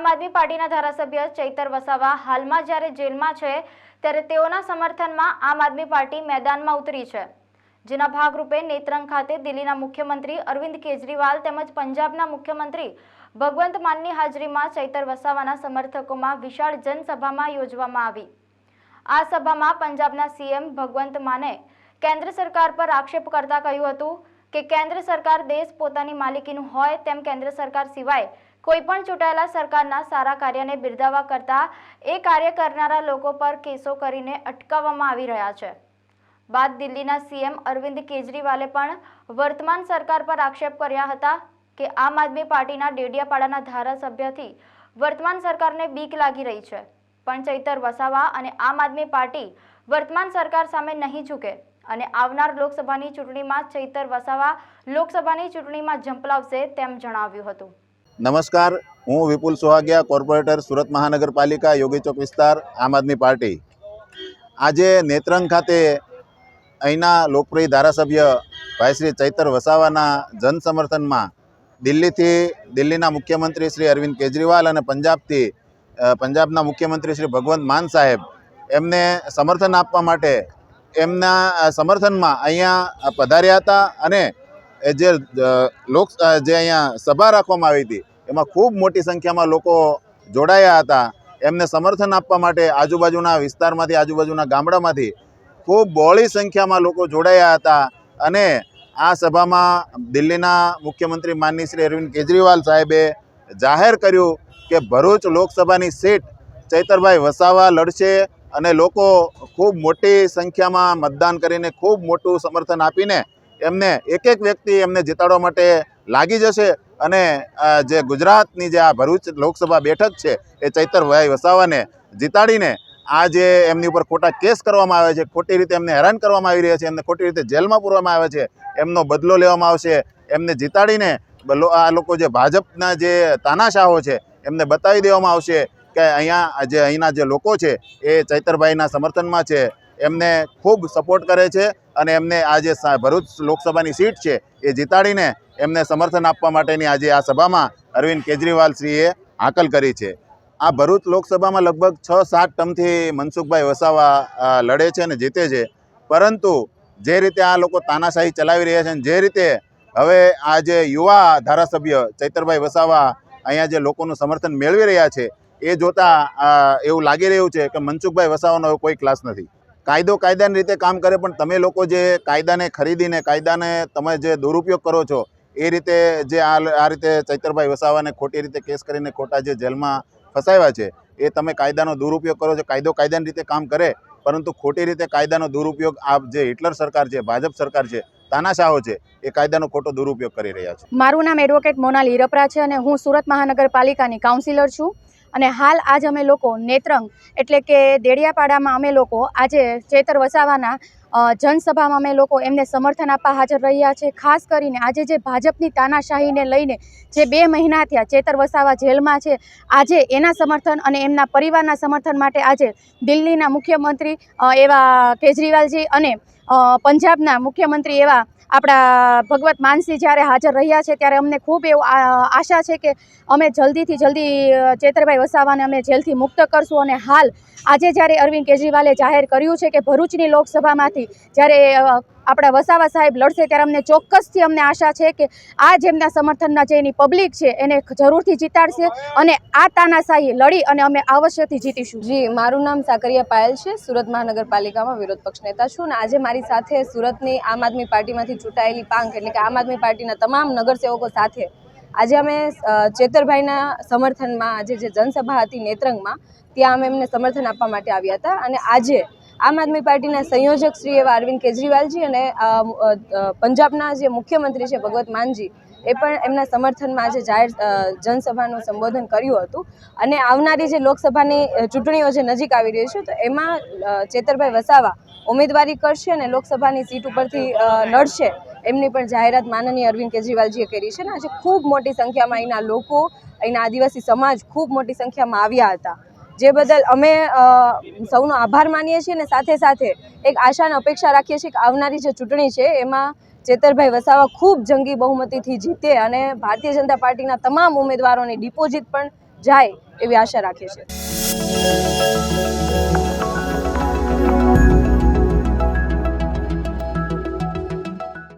આમ આદમી પાર્ટીના ધારાસભ્ય ચૈતર વસાવા હાલમાં જ્યારે જેલમાં છે, ત્યારે તેઓના સમર્થનમાં આમ આદમી પાર્ટી મેદાનમાં ઉતરી છે. જેના ભાગરૂપે નેત્રંગ ખાતે દિલ્હીના મુખ્યમંત્રી અરવિંદ કેજરીવાલ તેમજ પંજાબના મુખ્યમંત્રી ભગવંત માનની હાજરીમાં ચૈતર વસાવાના સમર્થકોમાં વિશાળ જનસભામાં યોજવામાં આવી. આ સભામાં પંજાબના સીએમ ભગવંત માને કેન્દ્ર સરકાર પર આક્ષેપ કરતા કહ્યું હતું કે, કેન્દ્ર સરકાર દેશ પોતાની માલિકીનું હોય તેમ કેન્દ્ર સરકાર સિવાય કોઈ પણ ચૂંટાયેલા સરકારના સારા કાર્યને બિરદાવવા કરતા એ કાર્ય કરનારા લોકો પર કેસો કરીને અટકાવવામાં આવી રહ્યા છે. બાદ દિલ્હીના સીએમ અરવિંદ કેજરીવાલે પણ વર્તમાન સરકાર પર આક્ષેપ કર્યા હતા કે આમ આદમી પાર્ટીના ડેડિયાપાડાના ધારાસભ્યથી વર્તમાન સરકારને બીક લાગી રહી છે. પણ ચૈતર વસાવા અને આમ આદમી પાર્ટી વર્તમાન સરકાર સામે નહીં ઝૂકે અને આવનાર લોકસભાની ચૂંટણીમાં ચૈતર વસાવા લોકસભાની ચૂંટણીમાં ઝંપલાવશે તેમ જણાવ્યું હતું. નમસ્કાર, હું વિપુલ સોહાગિયા, કોર્પોરેટર, સુરત મહાનગરપાલિકા, યોગી ચોક વિસ્તાર, આમ આદમી પાર્ટી. આજે નેત્રંગ ખાતે અહીંના લોકપ્રિય ધારાસભ્ય ભાઈ શ્રી ચૈતર વસાવાના જન સમર્થનમાં દિલ્હીથી દિલ્હીના મુખ્યમંત્રી શ્રી અરવિંદ કેજરીવાલ અને પંજાબથી પંજાબના મુખ્યમંત્રી શ્રી ભગવંત માન સાહેબ એમને સમર્થન આપવા માટે એમના સમર્થનમાં અહીંયા પધાર્યા હતા અને જે લોક જે અહીંયા સભા રાખવામાં આવી હતી એમાં ખૂબ મોટી સંખ્યામાં લોકો જોડાયા હતા. એમને સમર્થન આપવા માટે આજુબાજુના વિસ્તારમાંથી, આજુબાજુના ગામડામાંથી ખૂબ બહોળી સંખ્યામાં લોકો જોડાયા હતા. અને આ સભામાં દિલ્હીના મુખ્યમંત્રી માનની શ્રી અરવિંદ કેજરીવાલ સાહેબે જાહેર કર્યું કે ભરૂચ લોકસભાની સીટ ચૈતરભાઈ વસાવા લડશે અને લોકો ખૂબ મોટી સંખ્યામાં મતદાન કરીને ખૂબ મોટું સમર્થન આપીને એમને એક એક વ્યક્તિ એમને જીતાડવા માટે લાગી જશે. અને જે ગુજરાતની જે આ ભરૂચ લોકસભા બેઠક છે, એ ચૈતરભાઈ વસાવાને જીતાડીને આ જે એમની ઉપર ખોટા કેસ કરવામાં આવે છે, ખોટી રીતે એમને હેરાન કરવામાં આવી રહ્યા છે, એમને ખોટી રીતે જેલમાં પૂરવામાં આવે છે, એમનો બદલો લેવામાં આવશે, એમને જીતાડીને આ લોકો જે ભાજપના જે તાનાશાહો છે, એમને બતાવી દેવામાં આવશે કે અહીંયા જે અહીંના જે લોકો છે, એ ચૈતરભાઈના સમર્થનમાં છે, એમને ખૂબ સપોર્ટ કરે છે અને એમને આ જે ભરૂચ લોકસભાની સીટ છે, એ જીતાડીને એમને સમર્થન આપવા માટેની આજે આ સભામાં અરવિંદ કેજરીવાલ શ્રીએ હાકલ કરી છે. આ ભરૂચ લોકસભામાં લગભગ છ સાત ટર્મથી મનસુખભાઈ વસાવા લડે છે અને જીતે છે. પરંતુ જે રીતે આ લોકો તાનાશાહી ચલાવી રહ્યા છે અને જે રીતે હવે આ જે યુવા ધારાસભ્ય ચૈતરભાઈ વસાવા અહીંયા જે લોકોનું સમર્થન મેળવી રહ્યા છે, એ જોતાં એવું લાગી રહ્યું છે કે મનસુખભાઈ વસાવાનો કોઈ ક્લાસ નથી. કાયદો કાયદાની રીતે કામ કરે, પણ તમે લોકો જે કાયદાને ખરીદીને, કાયદાને તમે જે દુરુપયોગ કરો છો એ રીતે જે આ રીતે ચૈતરભાઈ વસાવાને ખોટી રીતે કેસ કરીને ખોટા જે જેલમાં ફસાવ્યા છે, એ તમે કાયદાનો દુરુપયોગ કરો છો. કાયદો કાયદાની રીતે કામ કરે, પરંતુ ખોટી રીતે કાયદાનો દુરુપયોગ આ જે હિટલર સરકાર છે, ભાજપ સરકાર છે, તાનાશાહો છે, એ કાયદાનો ખોટો દુરુપયોગ કરી રહ્યા છે. મારું નામ એડવોકેટ મોનાલ હીરપરા છે અને હું સુરત મહાનગરપાલિકાની કાઉન્સિલર છું. અને હાલ આજ અમે લોકો નેત્રંગ, એટલે કે દેડિયાપાડામાં અમે લોકો આજે ચેતર વસાવાના જનસભામાં અમે લોકો એમને સમર્થન આપવા હાજર રહ્યા છે. ખાસ કરીને આજે જે ભાજપની તાનાશાહીને લઈને જે બે મહિના થયા ચેતર વસાવા જેલમાં છે, આજે એના સમર્થન અને એમના પરિવારના સમર્થન માટે આજે દિલ્હીના મુખ્યમંત્રી એવા કેજરીવાલજી અને પંજાબના મુખ્યમંત્રી એવા આપણા ભગવત માનસિંહ જ્યારે હાજર રહ્યા છે, ત્યારે અમને ખૂબ એવું આશા છે કે અમે જલ્દીથી જલ્દી ચેતરભાઈ વસાવાને અમે જેલથી મુક્ત કરશું અને હાલ આજે જ્યારે અરવિંદ કેજરીવાલે જાહેર કર્યું છે કે ભરૂચની લોકસભામાંથી જ્યારે આપણા વસાવા સાહેબ લડશે ત્યારે અમને ચોક્કસથી અમને આશા છે કે આ જેમના સમર્થનના જે એની પબ્લિક છે, એને જરૂરથી જીતાડશે અને આ તાનાશાહી લડી અને અમે અવશ્યથી જીતીશું. જી, મારું નામ સાકરિયા પાયલ છે. સુરત મહાનગરપાલિકામાં વિરોધ પક્ષ નેતા છું અને આજે મારી સાથે સુરતની આમ આદમી પાર્ટીમાંથી ચૂંટાયેલી પાંખ એટલે કે આમ આદમી પાર્ટીના તમામ નગરસેવકો સાથે આજે અમે ચેતરભાઈના સમર્થનમાં આજે જે જનસભા હતી નેત્રંગમાં, ત્યાં અમે એમને સમર્થન આપવા માટે આવ્યા હતા અને આજે આમ આદમી પાર્ટીના સંયોજક શ્રી એવા અરવિંદ કેજરીવાલજી અને પંજાબના જે મુખ્યમંત્રી છે ભગવત માનજી, એ પણ એમના સમર્થનમાં આજે જાહેર જનસભાનું સંબોધન કર્યું હતું. અને આવનારી જે લોકસભાની ચૂંટણીઓ જે નજીક આવી રહી છે, તો એમાં ચેતરભાઈ વસાવા ઉમેદવારી કરશે અને લોકસભાની સીટ ઉપરથી લડશે, એમની પણ જાહેરાત માનનીય અરવિંદ કેજરીવાલજીએ કરી છે. અને આજે ખૂબ મોટી સંખ્યામાં અહીંના લોકો, અહીંના આદિવાસી સમાજ ખૂબ મોટી સંખ્યામાં આવ્યા હતા. જે બદલ અમે સૌનો આભાર માનીએ છીએ અને સાથે સાથે એક આશા અને અપેક્ષા રાખીએ છીએ કે આવનારી જે ચૂંટણી છે એમાં ચેતરભાઈ વસાવા ખૂબ જંગી બહુમતીથી જીતે અને ભારતીય જનતા પાર્ટીના તમામ ઉમેદવારોની ડિપોઝિટ પણ જાય એવી આશા રાખીએ છીએ.